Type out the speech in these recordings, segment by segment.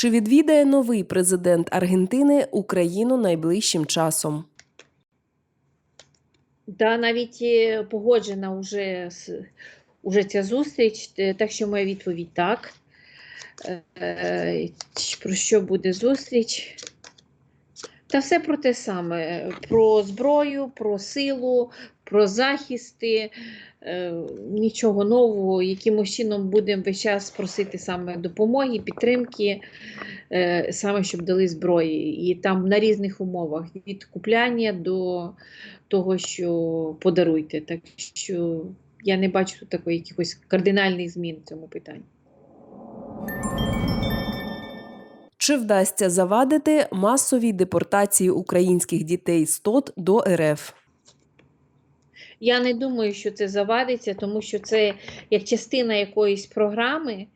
Чи відвідає новий президент Аргентини Україну найближчим часом? Да, навіть е, погоджена вже, уже ця зустріч, е, так що моя відповідь так. Е, Про що буде зустріч? Та все про те саме: про зброю, про силу, про захисти, е, нічого нового, якимось чином будемо весь час просити саме допомоги, підтримки, е, саме щоб дали зброї. І там на різних умовах від купляння до того, що подаруйте. Так що я не бачу тут такої якихось кардинальних змін в цьому питанні. Чи вдасться завадити масовій депортації українських дітей з ТОТ до РФ? Я не думаю, що це завадиться, тому що це як частина якоїсь програми,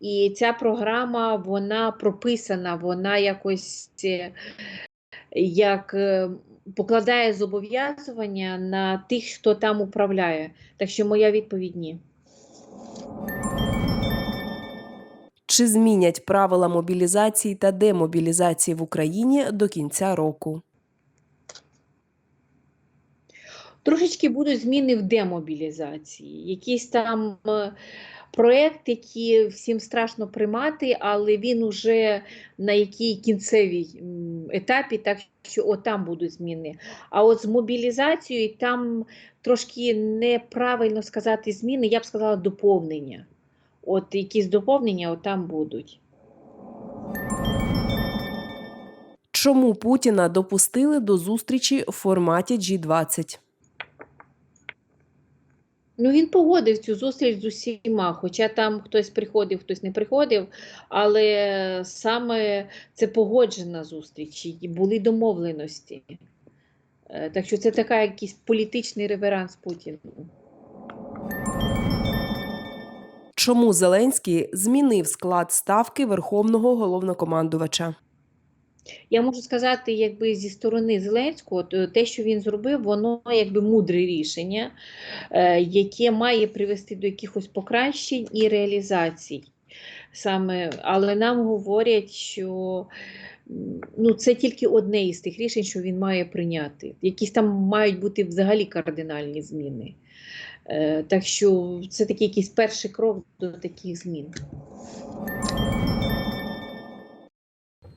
і ця програма вона прописана, вона якось е, як е, покладає зобов'язування на тих, хто там управляє. Так що моя відповідь ні. Чи змінять правила мобілізації та демобілізації в Україні до кінця року? Трошечки будуть зміни в демобілізації. Якийсь там е, проєкт, який всім страшно приймати, але він уже на якій кінцевій етапі, так що от там будуть зміни. А от з мобілізацією там трошки неправильно сказати зміни, я б сказала доповнення. От якісь доповнення от там будуть. Чому Путіна допустили до зустрічі в форматі G20? Ну, він погодив цю зустріч з усіма, хоча там хтось приходив, хтось не приходив, але саме це погоджена зустріч, і були домовленості. Е, Так що це така якийсь політичний реверанс Путіну. Чому Зеленський змінив склад ставки Верховного головнокомандувача? Я можу сказати, якби зі сторони Зеленського, то те, що він зробив, воно якби мудре рішення, е, яке має привести до якихось покращень і реалізацій. Саме, але нам говорять, що ну, це тільки одне із тих рішень, що він має прийняти. Якісь там мають бути взагалі кардинальні зміни. Е, Так що це такий якийсь перший крок до таких змін.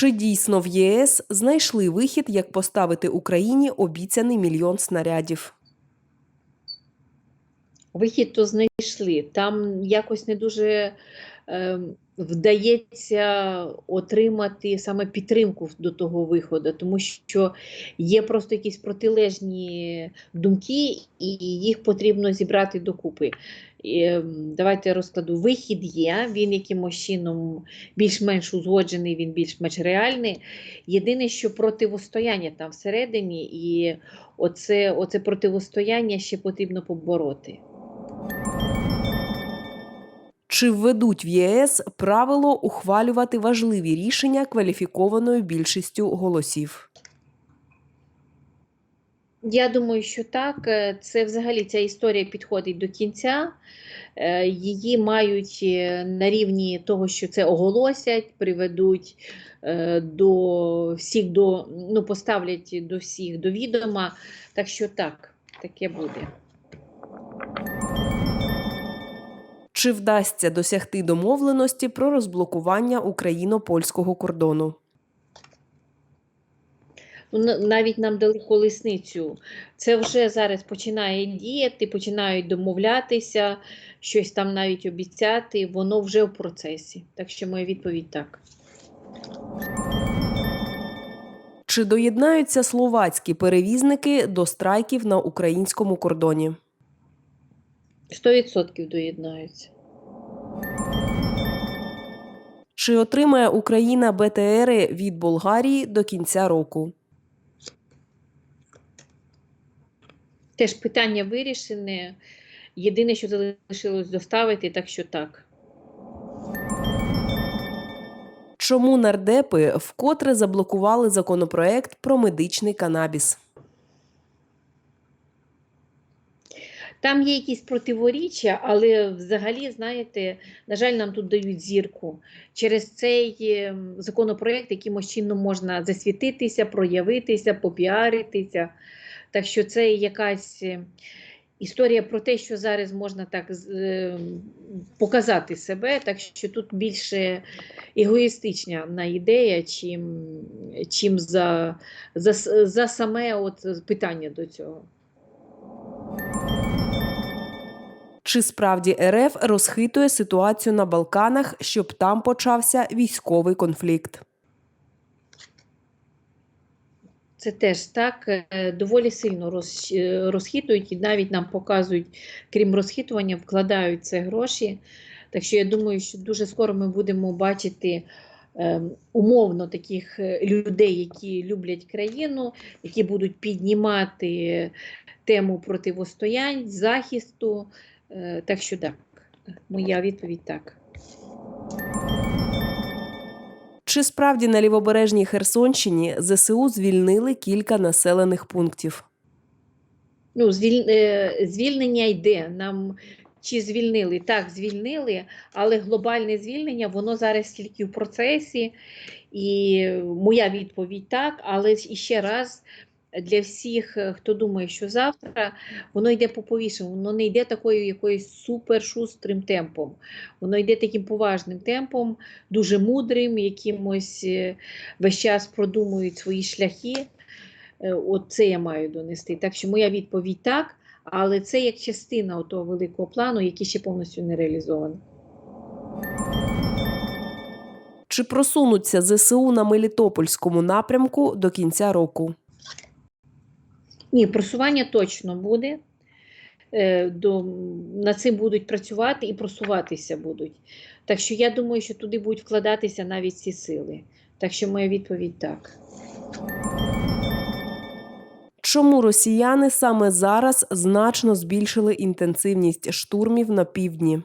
Чи дійсно в ЄС знайшли вихід, як поставити Україні обіцяний мільйон снарядів? Вихід то знайшли. Там якось не дуже е, вдається отримати саме підтримку до того виходу, тому що є просто якісь протилежні думки, і їх потрібно зібрати докупи. І, е, давайте розкладу. Вихід є, він якимось чином більш-менш узгоджений, він більш-менш реальний. Єдине, що противостояння там всередині, і оце, оце противостояння ще потрібно побороти. Чи введуть в ЄС правило ухвалювати важливі рішення кваліфікованою більшістю голосів? Я думаю, що так. Е, Це взагалі ця історія підходить до кінця. Е, Її мають е, на рівні того, що це оголосять, приведуть до всіх до ну, поставлять до всіх до відома. Так що так, таке буде. Чи вдасться досягти домовленості про розблокування україно-польського кордону? Ну, навіть нам дали колесницю. Це вже зараз починає діяти, починають домовлятися, щось там навіть обіцяти. Воно вже в процесі. Так що моя відповідь так. Чи доєднаються словацькі перевізники до страйків на українському кордоні? 100% доєднаються. Чи отримає Україна БТРи від Болгарії до кінця року? Теж питання вирішене. Єдине, що залишилось доставити, так що так. Чому нардепи вкотре заблокували законопроект про медичний канабіс? Там є якісь противоріччя, але взагалі, знаєте, на жаль, нам тут дають зірку. Через цей е, законопроект якимось чином можна засвітитися, проявитися, попіаритися. Так що це якась е, історія про те, що зараз можна так е, показати себе, так що тут більше егоїстична на ідея, чим, чим за, за, за саме от питання до цього. Чи справді РФ розхитує ситуацію на Балканах, щоб там почався військовий конфлікт? Це теж так е, доволі сильно е, розхитують і навіть нам показують, крім розхитування, вкладають це гроші. Так що я думаю, що дуже скоро ми будемо бачити е, умовно таких е, людей, які люблять країну, які будуть піднімати тему противостоянь, захисту. Е, так що так, моя відповідь так. Чи справді на лівобережній Херсонщині ЗСУ звільнили кілька населених пунктів? Ну, е, звільнення йде. Нам чи звільнили? Так, звільнили, але глобальне звільнення, воно зараз тільки в процесі. І моя відповідь так, але і ще раз. Для всіх, е, хто думає, що завтра воно йде по повішенню, воно не йде такою якоюсь супершустрим темпом. Воно йде таким поважним темпом, дуже мудрим, якимось е, весь час продумують свої шляхи. Е, От це я маю донести. Так що моя відповідь так, але це як частина того великого плану, який ще повністю не реалізований. Чи просунуться ЗСУ на Мелітопольському напрямку до кінця року? Ні, просування точно буде. Е, До, над цим будуть працювати і просуватися будуть. Так що я думаю, що туди будуть вкладатися навіть ці сили. Так що моя відповідь так. Чому росіяни саме зараз значно збільшили інтенсивність штурмів на півдні?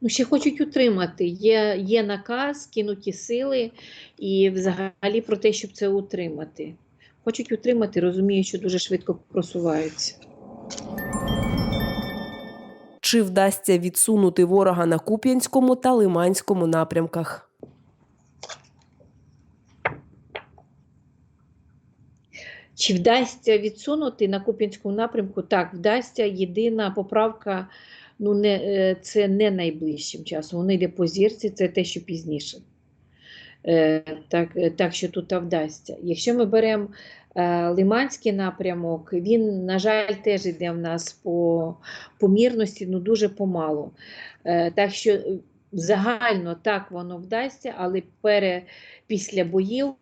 Ну, ще хочуть утримати. Є, є наказ, кинуті сили і взагалі про те, щоб це утримати. Хочуть утримати, розумію, що дуже швидко просуваються. Чи вдасться відсунути ворога на Куп'янському та Лиманському напрямках? Чи вдасться відсунути на Куп'янському напрямку? Так, вдасться. Єдина поправка ну, не, е, це не найближчим часом. Воно йде по зірці, це те, що пізніше. Е, Так, е, так що тут вдасться. Якщо ми беремо е, Лиманський напрямок, він, на жаль, теж йде в нас по помірності, ну дуже помалу. Так що загально так воно вдасться, але пере, після боїв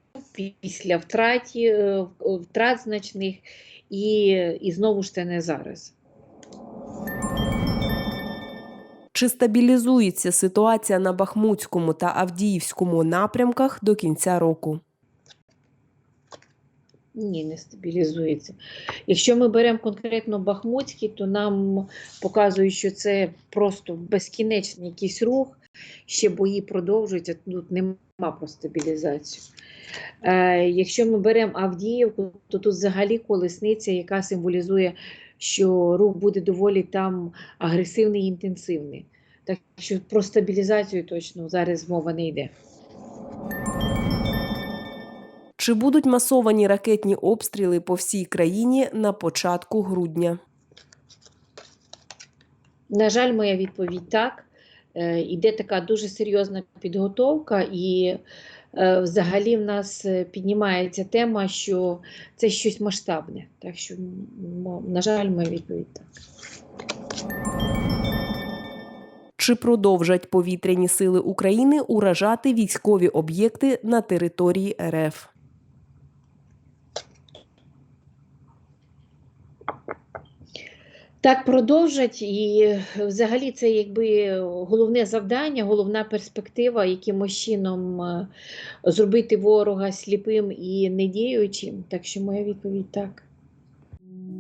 після втраті, втрат значних, і, і знову ж це не зараз. Чи стабілізується ситуація на Бахмутському та Авдіївському напрямках до кінця року? Ні, не стабілізується. Якщо ми беремо конкретно Бахмутський, то нам показують, що це просто безкінечний якийсь рух, ще бої продовжуються, тут нема про стабілізацію. Е, якщо ми беремо Авдіївку, то тут взагалі колесниця, яка символізує, що рух буде доволі там агресивний і інтенсивний. Так що про стабілізацію точно зараз мова не йде. Чи будуть масовані ракетні обстріли по всій країні на початку грудня? На жаль, моя відповідь так. Е, Іде така дуже серйозна підготовка, і е, взагалі в нас е, піднімається тема, що це щось масштабне. Так що, на жаль, моя відповідь так. Чи продовжать повітряні сили України уражати військові об'єкти на території РФ? Так продовжать, і взагалі це якби головне завдання, головна перспектива, якимось чином е, зробити ворога сліпим і недіючим. Так що моя відповідь так.